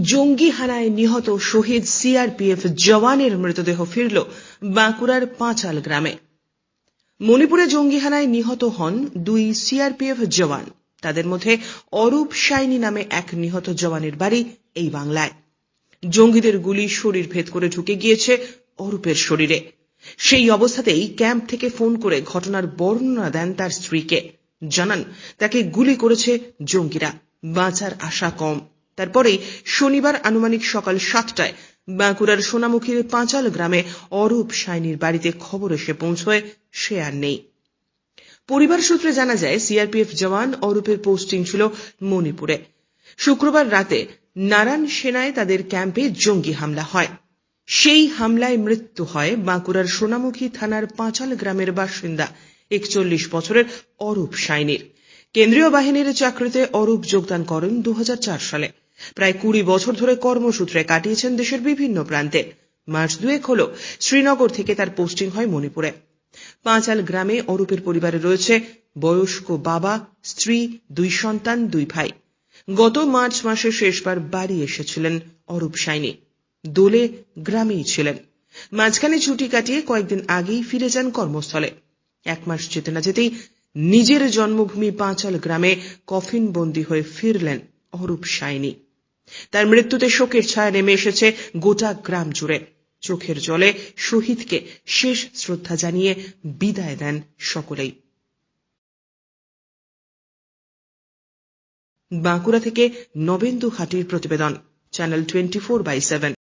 জঙ্গি হানায় নিহত শহীদ সিআরপিএফ জওয়ানের মৃতদেহ ফিরল বাঁকুড়ার পাঁচাল গ্রামে। মণিপুরে জঙ্গি হানায় নিহত হন দুই সিআরপিএফ জওয়ান। তাদের মধ্যে অরূপ সাইনি নামে এক নিহত জওয়ানের বাড়ি এই বাংলায়। জঙ্গিদের গুলি শরীর ভেদ করে ঢুকে গিয়েছে অরূপের শরীরে। সেই অবস্থাতেই ক্যাম্প থেকে ফোন করে ঘটনার বর্ণনা দেন তার স্ত্রীকে। জানান, তাকে গুলি করেছে জঙ্গিরা। বাঁচার আশা কম। তারপরেই শনিবার আনুমানিক সকাল সাতটায় বাঁকুড়ার সোনামুখীর পাঁচাল গ্রামে অরূপ সাইনির বাড়িতে খবর এসে পৌঁছয়, সে আর নেই। পরিবার সূত্রে জানা যায়, সিআরপিএফ জওয়ান অরূপের পোস্টিং ছিল মণিপুরে। শুক্রবার রাতে নারায়ণ সেনায় তাদের ক্যাম্পে জঙ্গি হামলা হয়। সেই হামলায় মৃত্যু হয় বাঁকুড়ার সোনামুখী থানার পাঁচাল গ্রামের বাসিন্দা, একচল্লিশ বছরের অরূপ সাইনির কেন্দ্রীয় বাহিনীর চাকরিতে অরূপ যোগদান করেন দু হাজার চার সালে। প্রায় কুড়ি বছর ধরে কর্মসূত্রে কাটিয়েছেন দেশের বিভিন্ন প্রান্তে। মাস দুয়েক হল শ্রীনগর থেকে তার পোস্টিং হয় মণিপুরে। পাঁচাল গ্রামে অরূপের পরিবারে রয়েছে বয়স্ক বাবা, স্ত্রী, দুই সন্তান, দুই ভাই। গত মার্চ মাসে শেষবার বাড়ি এসেছিলেন অরূপ সাইনি। দোলে গ্রামেই ছিলেন। মাঝখানে ছুটি কাটিয়ে কয়েকদিন আগেই ফিরে যান কর্মস্থলে। এক মাস যেতে না যেতেই নিজের জন্মভূমি পাঁচাল গ্রামে কফিন বন্দী হয়ে ফিরলেন অরূপ সাইনি। তার মৃত্যুতে শোকের ছায়া নেমে এসেছে গোটা গ্রাম জুড়ে। চোখের জলে শহীদকে শেষ শ্রদ্ধা জানিয়ে বিদায় দেন সকলেই। বাঁকুড়া থেকে নবেন্দু হাটির প্রতিবেদন, channel twenty four by seven.